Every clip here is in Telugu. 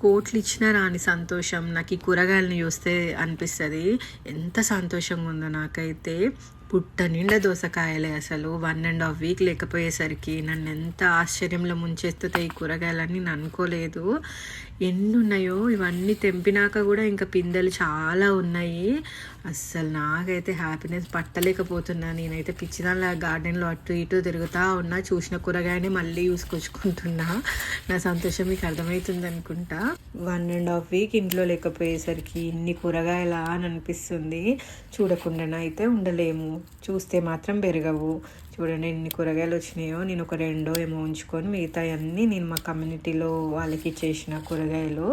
కోట్లు ఇచ్చినా రాని సంతోషం నాకు ఈ కూరగాయలను చూస్తే అనిపిస్తుంది. ఎంత సంతోషంగా ఉందో నాకైతే. పుట్ట నిండా దోసకాయలే అసలు. వన్ అండ్ హాఫ్ వీక్ లేకపోయేసరికి నన్ను ఎంత ఆశ్చర్యంలో ముంచేస్తుంది ఈ కూరగాయలన్నీ నేను అనుకోలేదు. ఎన్ని ఉన్నాయో ఇవన్నీ తెంపినాక కూడా ఇంకా పిందెలు చాలా ఉన్నాయి. అస్సలు నాకైతే హ్యాపీనెస్ పట్టలేకపోతున్నా. నేనైతే పిచ్చిదానిలా గార్డెన్లో అటు ఇటు తిరుగుతూ ఉన్నా చూసిన కూరగాయని మళ్ళీ చూసుకొచ్చుకుంటున్నా నా సంతోషం మీకు అర్థమవుతుంది అనుకుంటా. వన్ అండ్ హాఫ్ వీక్ ఇంట్లో లేకపోయేసరికి ఇన్ని కూరగాయలా అని అనిపిస్తుంది. చూడకుండా అయితే ఉండలేము. చూస్తే మాత్రం పెరగవు. చూడండి ఎన్ని కూరగాయలు వచ్చినాయో నేను ఒక రెండో ఏమో ఉంచుకొని మిగతా అన్నీ నేను మా కమ్యూనిటీలో వాళ్ళకి చేసిన కూరగాయలు.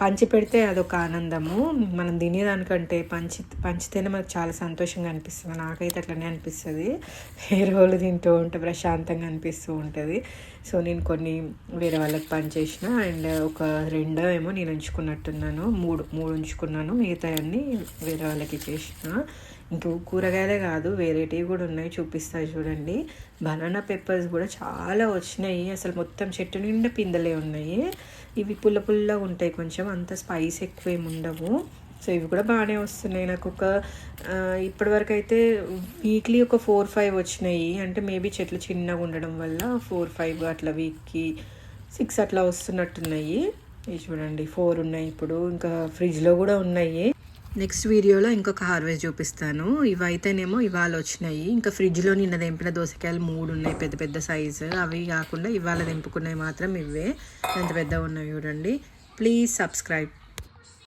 పంచి పెడితే అదొక ఆనందము. మనం తినేదానికంటే పంచి పంచితేనే మనకు చాలా సంతోషంగా అనిపిస్తుంది. నాకైతే అట్లనే అనిపిస్తుంది. వేరే వాళ్ళు తింటూ ఉంటే ప్రశాంతంగా అనిపిస్తూ ఉంటుంది. సో నేను కొన్ని వేరే వాళ్ళకి పనిచేసిన అండ్ ఒక రెండో ఏమో నేను ఉంచుకున్నట్టున్నాను. మూడు మూడు ఉంచుకున్నాను. మిగతా అన్నీ వేరే వాళ్ళకి చేసిన. ఇంకో కూరగాయలే కాదు వేరేటివి కూడా ఉన్నాయి చూపిస్తాయి చూడండి. బనానా పెప్పర్స్ కూడా చాలా వచ్చినాయి. అసలు మొత్తం చెట్టు నిండా పిందలే ఉన్నాయి. ఇవి పుల్ల పుల్లగా ఉంటాయి కొంచెం అంత స్పైస్ ఎక్కువ ఏమి ఉండవు. సో ఇవి కూడా బాగానే వస్తున్నాయి. నాకు ఒక ఇప్పటివరకు అయితే వీక్లీ ఒక ఫోర్ ఫైవ్ వచ్చినాయి. అంటే మేబీ చెట్లు చిన్నగా ఉండడం వల్ల ఫోర్ ఫైవ్ అట్లా వీక్కి సిక్స్ అట్లా వస్తున్నట్టున్నాయి. ఇవి చూడండి ఫోర్ ఉన్నాయి ఇప్పుడు. ఇంకా ఫ్రిడ్జ్లో కూడా ఉన్నాయి. నెక్స్ట్ వీడియోలో ఇంకొక హార్వెస్ట్ చూపిస్తాను. ఇవైతేనేమో ఇవాళ వచ్చినాయి. ఇంకా ఫ్రిడ్జ్లో నిన్న తెంపిన దోసకాయలు మూడు ఉన్నాయి పెద్ద పెద్ద సైజు అవి కాకుండా ఇవాళ తెంపుకున్నవి మాత్రం ఇవే. ఎంత పెద్దగా ఉన్నాయి చూడండి. Please subscribe